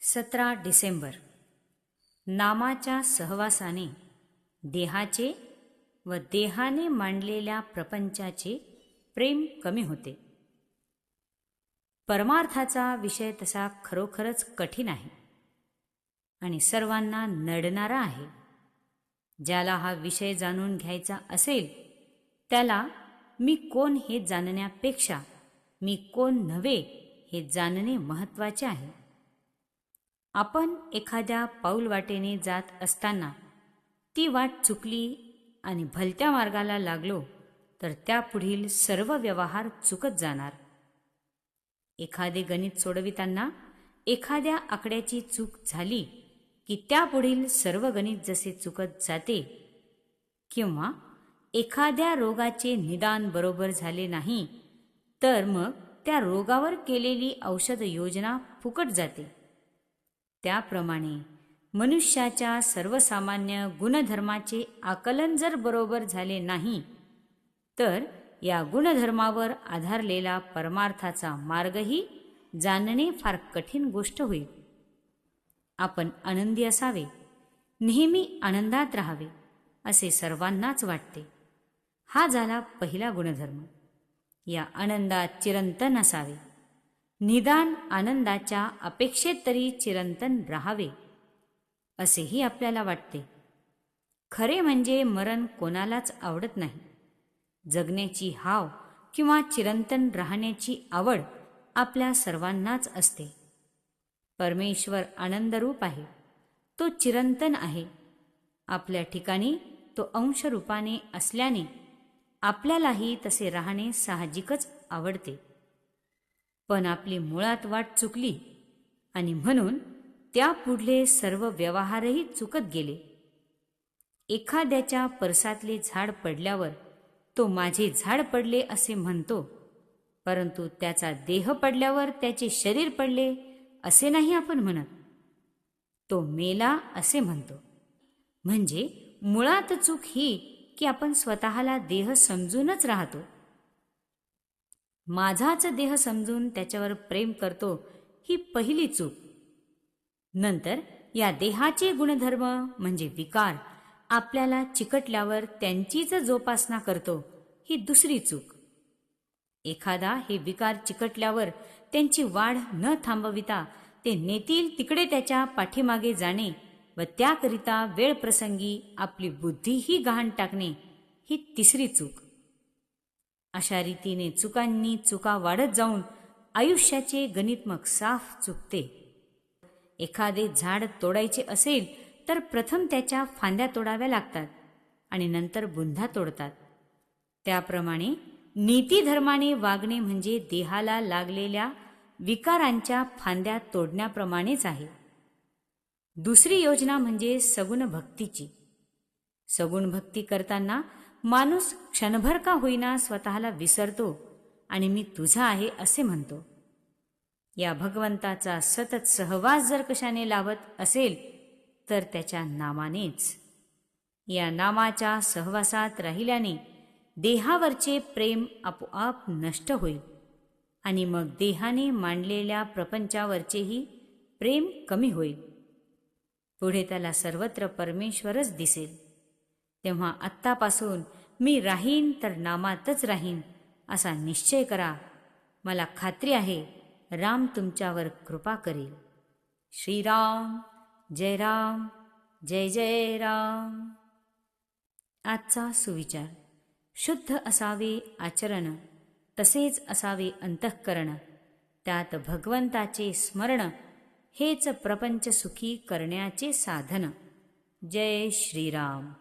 सतरा डिसेंबर. नामाच्या सहवासाने देहाचे व देहाने मांडलेल्या प्रपंचाचे प्रेम कमी होते. परमार्थाचा विषय तसा खरोखरच कठीण आहे आणि सर्वांना नडणारा आहे. ज्याला हा विषय जाणून घ्यायचा असेल त्याला मी कोण हे जाणण्यापेक्षा मी कोण नव्हे हे जाणणे महत्त्वाचे आहे. आपण एखाद्या पाऊलवाटेने जात असताना ती वाट चुकली आणि भलत्या मार्गाला लागलो तर त्यापुढील सर्व व्यवहार चुकत जाणार. एखादे गणित सोडविताना एखाद्या आकड्याची चूक झाली की त्यापुढील सर्व गणित जसे चुकत जाते किंवा एखाद्या रोगाचे निदान बरोबर झाले नाही तर मग त्या रोगावर केलेली औषध योजना फुकट जाते. त्याप्रमाणे मनुष्याच्या सर्वसामान्य गुणधर्माचे आकलन जर बरोबर झाले नाही तर या गुणधर्मावर आधारलेला परमार्थाचा मार्गही जाणणे फार कठीण गोष्ट होईल. आपण आनंदी असावे नेहमी आनंदात राहावे असे सर्वांनाच वाटते. हा झाला पहिला गुणधर्म. या आनंदात चिरंतन असावे. निदान आनंदाच्या अपेक्षेत तरी चिरंतन राहावे असेही आपल्याला वाटते. खरे म्हणजे मरण कोणालाच आवडत नाही. जगण्याची हाव किंवा चिरंतन राहण्याची आवड आपल्या सर्वांनाच असते. परमेश्वर आनंदरूप आहे. तो चिरंतन आहे. आपल्या ठिकाणी तो अंशरूपाने असल्याने आपल्यालाही तसे राहणे साहजिकच आवडते. पण आपली मुळात वाट चुकली. आणि म्हणून त्यापुढले सर्व व्यवहारही चुकत गेले. एखाद्याच्या परसातले झाड पडल्यावर तो माझे झाड पडले असे म्हणतो परंतु त्याचा देह पडल्यावर त्याचे शरीर पडले असे नाही आपण म्हणत. तो मेला असे म्हणतो. म्हणजे मुळात चूक ही की आपण स्वतःला देह समजूनच राहतो. माझाच देह समजून त्याच्यावर प्रेम करतो ही पहिली चूक. नंतर या देहाचे गुणधर्म म्हणजे विकार आपल्याला चिकटल्यावर त्यांचीच जोपासना करतो ही दुसरी चूक. एखादा हे विकार चिकटल्यावर त्यांची वाढ न थांबविता ते नेतील तिकडे त्याच्या पाठीमागे जाणे व त्याकरिता वेळ प्रसंगी आपली बुद्धीही गहाण टाकणे ही तिसरी चूक. अशा रीतीने चुकांनी चुका वाढत जाऊन आयुष्याचे गणितमक साफ चुकते. एखादे झाड तोडायचे असेल तर प्रथम त्याच्या फांद्या तोडाव्या लागतात आणि नंतर बुंधा तोडतात. त्याप्रमाणे नीतीधर्माने वागणे म्हणजे देहाला लागलेल्या विकारांच्या फांद्या तोडण्याप्रमाणेच आहे. दुसरी योजना म्हणजे सगुण भक्तीची सगुण भक्ती करताना माणूस क्षणभर का होईना स्वतःला विसरतो आणि मी तुझा आहे असे म्हणतो. या भगवंताचा सतत सहवास जर कशाने लावत असेल तर त्याच्या नामानेच. या नामाच्या सहवासात राहिल्याने देहावरचे प्रेम आपोआप नष्ट होईल आणि मग देहाने मांडलेल्या प्रपंचावरचेही प्रेम कमी होईल. पुढे त्याला सर्वत्र परमेश्वरच दिसेल. तेव्हा आत्तापासून मी राहीन तर नामातच राहीन असा निश्चय करा. मला खात्री आहे राम तुमच्यावर कृपा करेल. श्रीराम जय राम जय जय राम. आजचा सुविचार. शुद्ध असावे आचरण तसेच असावे अंतःकरण. त्यात भगवंताचे स्मरण हेच प्रपंच सुखी करण्याचे साधन. जय श्रीराम.